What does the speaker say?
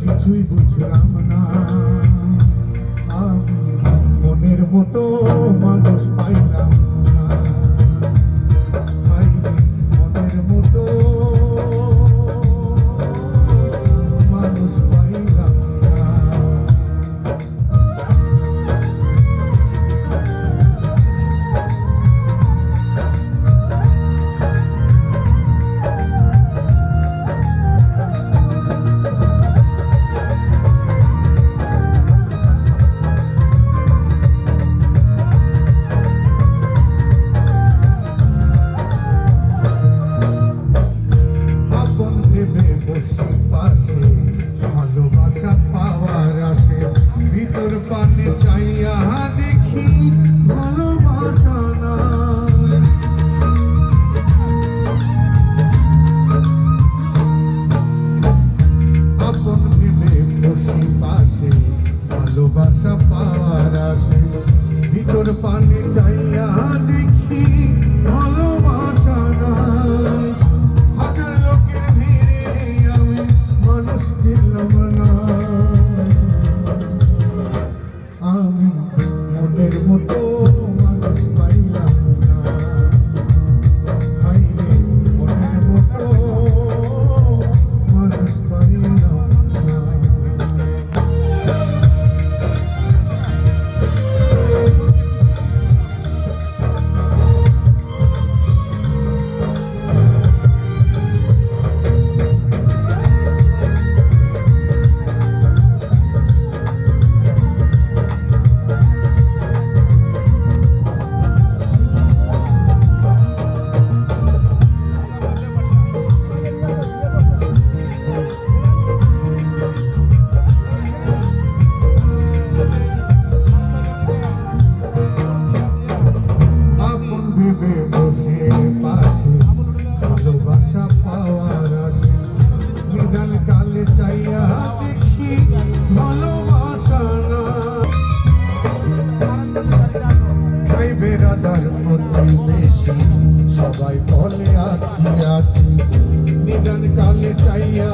কিছুই বুঝলাম না। আমি মনের মতো ভালোবাসা পাওয়ার ভিতর চাইয়া দেখি ভালোবাসা মানুষ না। আমি মনের মতো বেরাদার প্রতিবেশী সবাই বলে আছি আছি। নিদান কালে চাইয়া